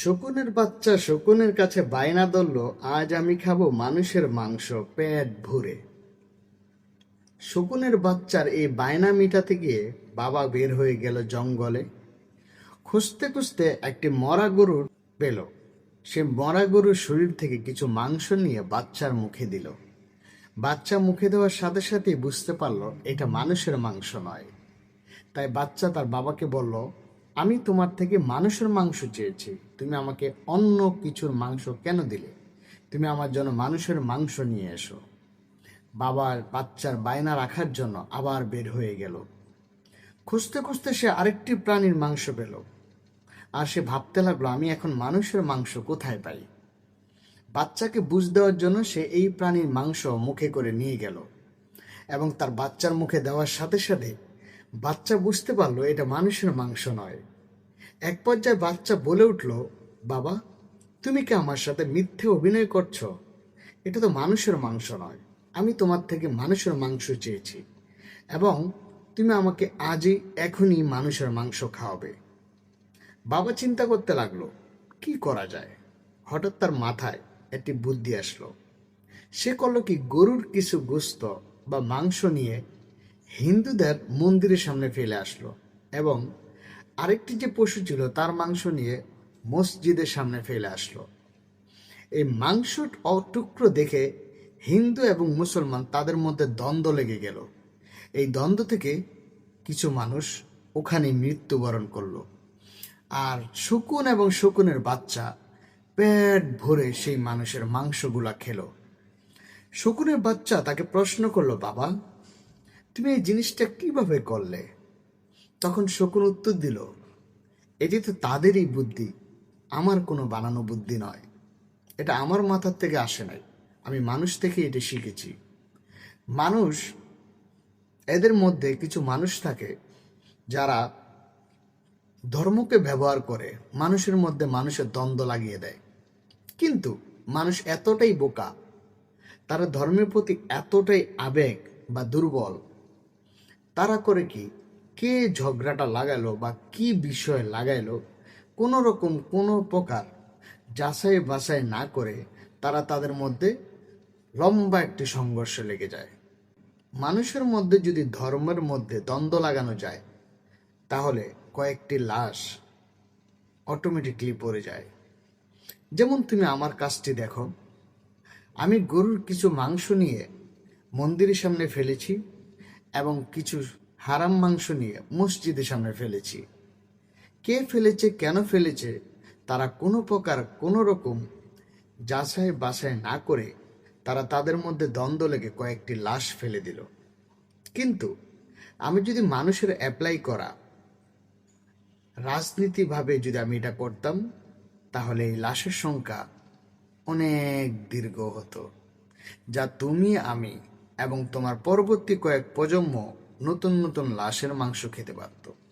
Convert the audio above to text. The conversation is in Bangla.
শকুনের বাচ্চা শকুনের কাছে বায়না ধরল, আজ আমি খাব মানুষের মাংস, পেট ভরে। শকুনের বাচ্চার এই বায়না মিটাতে গিয়ে বাবা বের হয়ে গেল জঙ্গলে। খুঁজতে খুঁজতে একটি মরা গরু পেল। সে মরা গরুর শরীর থেকে কিছু মাংস নিয়ে বাচ্চার মুখে দিল। বাচ্চা মুখে দেওয়ার সাথে সাথেই বুঝতে পারল, এটা মানুষের মাংস নয়। তাই বাচ্চা তার বাবাকে বলল আমি তোমার থেকে মানুষের মাংস চেয়েছি। তুমি আমাকে অন্য কিছুর মাংস কেন দিলে? তুমি আমার জন্য মানুষের মাংস নিয়ে এসো। বাবার বাচ্চার বায়না রাখার জন্য আবার বের হয়ে গেল। খুঁজতে খুঁজতে সে আরেকটি প্রাণীর মাংস পেল। আর সে ভাবতে লাগল, আমি এখন মানুষের মাংস কোথায় পাই? বাচ্চাকে বুঝ দেওয়ার জন্য সে এই প্রাণীর মাংস মুখে করে নিয়ে গেল। এবং তার বাচ্চার মুখে দেওয়ার সাথে সাথে বাচ্চা বুঝতে পারল এটা মানুষের মাংস নয়। এক পর্যায়ে বাচ্চা বলে উঠল, বাবা, তুমি কি আমার সাথে মিথ্যে অভিনয় করছ? এটা তো মানুষের মাংস নয়। আমি তোমার থেকে মানুষের মাংস চেয়েছি এবং তুমি আমাকে আজই এখনই মানুষের মাংস খাওয়াবে বাবা চিন্তা করতে লাগল, কি করা যায়? হঠাৎ তার মাথায় একটি বুদ্ধি আসলো। সে করল কি, গরুর কিছু গোস্ত বা মাংস নিয়ে হিন্দুদের মন্দিরের সামনে ফেলে আসলো এবং আরেকটি যে পশু ছিল তার মাংস নিয়ে মসজিদের সামনে ফেলে আসলো। এই মাংস টুকরো দেখে হিন্দু এবং মুসলমান তাদের মধ্যে দ্বন্দ্ব লেগে গেল। এই দ্বন্দ্ব থেকে কিছু মানুষ ওখানে মৃত্যুবরণ করল। আর শকুন এবং শকুনের বাচ্চা পেট ভরে সেই মানুষের মাংসগুলা খেলো। শকুনের বাচ্চা তাকে প্রশ্ন করল, বাবা তুমি এই জিনিসটা কীভাবে করলে? তখন শকুন উত্তর দিল, এটি তো তাদেরই বুদ্ধি, আমার কোনো বানানো বুদ্ধি নয়। এটা আমার মাথার থেকে আসে নাই। আমি মানুষ থেকে এটা শিখেছি। মানুষ, এদের মধ্যে কিছু মানুষ থাকে যারা ধর্মকে ব্যবহার করে মানুষের মধ্যে মানুষের দ্বন্দ্ব লাগিয়ে দেয়। কিন্তু মানুষ এতটাই বোকা, তারা ধর্মের প্রতি এতটাই আবেগ বা দুর্বল তারা করে কি? কে ঝগড়াটা লাগালো বা কি বিষয় লাগাইলো কোনো রকম কোনো প্রকার যাচাই বাছাই না করে তারা তাদের মধ্যে লম্বা একটি সংঘর্ষ লেগে যায়। মানুষের মধ্যে যদি ধর্মের মধ্যে দ্বন্দ্ব লাগানো যায়, তাহলে কয়েকটি লাশ অটোমেটিকলি পড়ে যায়। যেমন তুমি আমার কাজটি দেখো। আমি গরুর কিছু মাংস নিয়ে মন্দিরের সামনে ফেলেছি। এবং কিছু হারাম মাংস নিয়ে মসজিদের সামনে ফেলেছি। কে ফেলেছে, কেন ফেলেছে, তারা কোনো প্রকার, কোনো রকম যাচাই বাছাই না করে তারা তাদের মধ্যে দ্বন্দ্ব লেগে কয়েকটি লাশ ফেলে দিল। কিন্তু আমি যদি মানুষের অ্যাপ্লাই করা, রাজনীতিভাবে যদি আমি এটা করতাম, তাহলে এই লাশের সংখ্যা অনেক দীর্ঘ হতো। যা তুমি, আমি এবং তোমার পরবর্তী কয়েক প্রজন্ম নতুন নতুন লাশের মাংস খেতে পারতো।